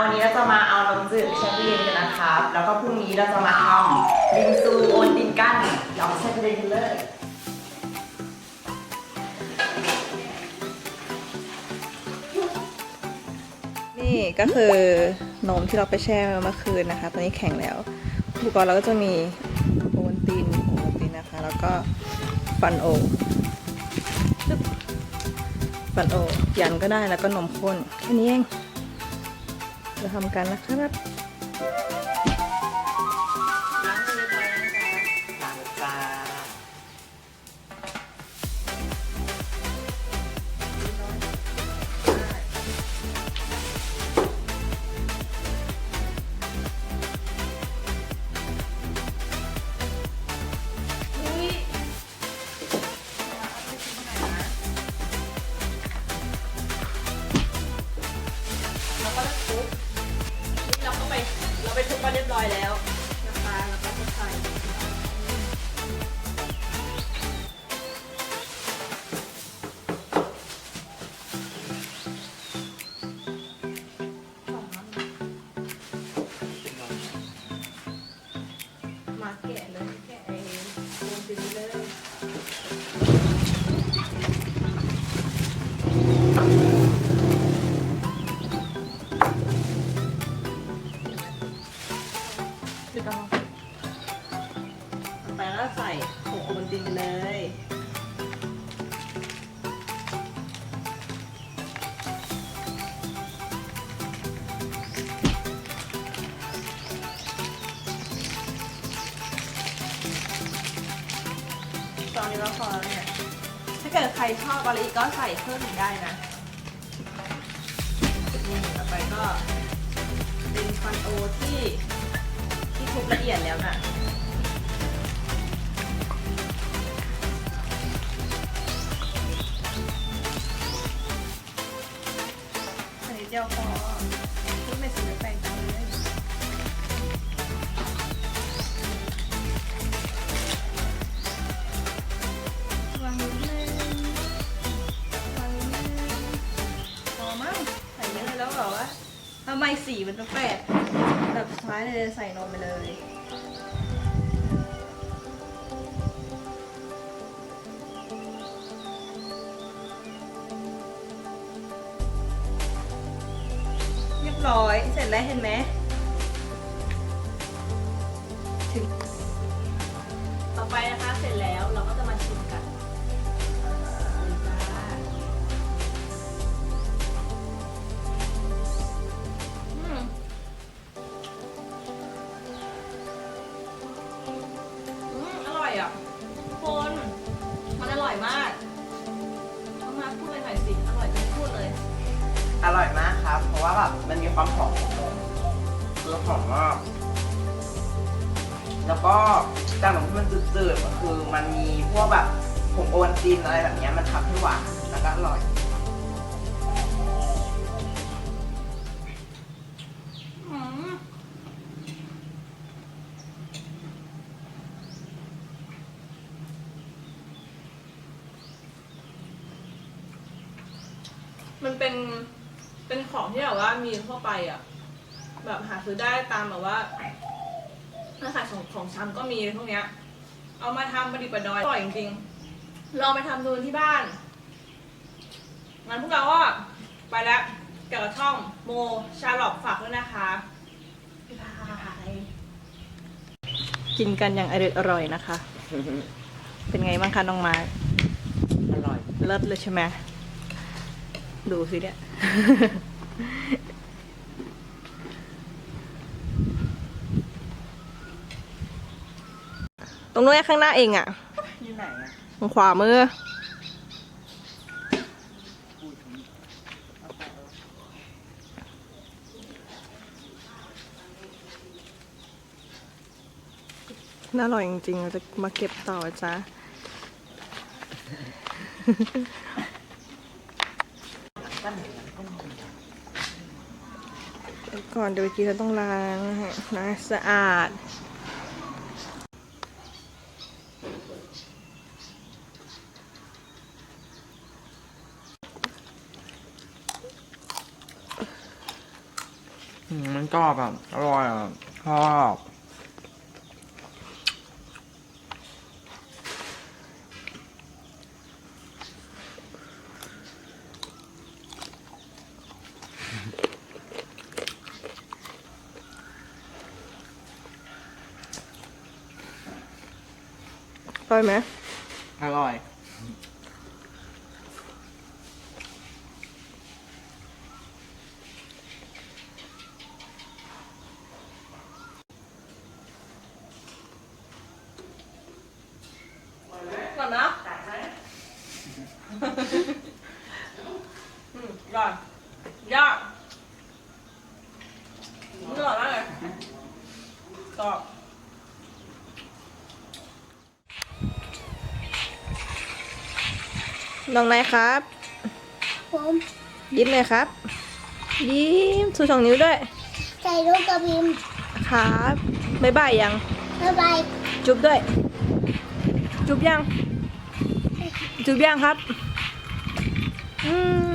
วันนี้เราจะมาเอาน้ำจืดแช่ตู้เย็นกันนะครับ แล้วก็พรุ่งนี้เราจะมาทำบิงซูโอนตินกันลองแช่ตู้เย็นเลยนี่ก็คือนมที่เราไปแช่เมื่อคืนนะคะ ตอนนี้แข็งแล้ว อุปกรณ์เราก็จะมีโอวัลตินโอวัลตินนะคะ แล้วก็ฟันโอปึ๊บฟันโอยันก็ได้แล้วก็นมข้นแค่นี้เอง เราทำกันนะครับ เราไปทุบมาเรียบร้อยแล้ว ไปแล้วใส่ผงโอวัลตินไปเลยตอนนี้เราพอแล้วเนี่ย ถ้าเกิดใครชอบอะไรอีกก็ใส่เพิ่มอีกได้นะนี่ต่อไปก็เป็นคอนโอที่ที่ทุบละเอียดแล้วน่ะ เดียวพอทุบไม่สุดแปลงตามเลยวางนิดนึงวางนิดนึงพอมั้งใส่เยอะเลยแล้วเหรอวะทำไมสีมันแปลกแบบสุดท้ายเลยใส่นมไปเลย ร้อย เสร็จแล้วเห็นไหมถึงต่อไปนะคะเสร็จแล้วเราก็จะมาชิมกันอร่อยมาก น้องมาพูดเพรากครับ เพราะว่าแบบมันมีความหอมของนมคือหอมมาก แล้วก็จากนมที่มันจืดๆก็คือมันมีพวกแบบผงโอวัลตินอะไรแบบนี้มันทำให้หวานแล้วก็อร่อยมันเป็น ของที่แบบว่ามีทั่วไปอะ แบบหาซื้อได้ตามแบบว่าร้านขายของของชำก็มีพวกเนี้ย เอามาทำประดิษฐ์ประดอยอร่อยจริงๆลองไปทำดูที่บ้านงั้นพวกเราก็ไปแล้วเกี่ยวกับช่องโมชาลอตฝากด้วยนะคะบ๊ายบายกินกันอย่างอร่อยอร่อยนะคะ เป็นไงบ้างคะน้องมาอร่อย เลิศเลยใช่ไหมดูสิเนี่ย ตรงนู้นข้างหน้าเองอะอยู่ไหนอะทางขวามือ น่าอร่อยจริงๆ เราจะมาเก็บต่อจ้า ก่อนเดี๋ยวอีกทีเราต้องล้างนะสะอาดมมันกรอบอะ อร่อยอะชอบ ร่อยไหมอร่อยก่อนนะ อืมก่อนยากนี่อร่อยมากเลยกรอบ น้องนายครับ ผมยิ้มเลยครับ ยิ้มชูสองนิ้วด้วย ใส่ลูกกระพิมพ์ครับบ๊ายบายยัง บ๊ายบายจุ๊บด้วย จุ๊บยัง จุ๊บยังครับ อืม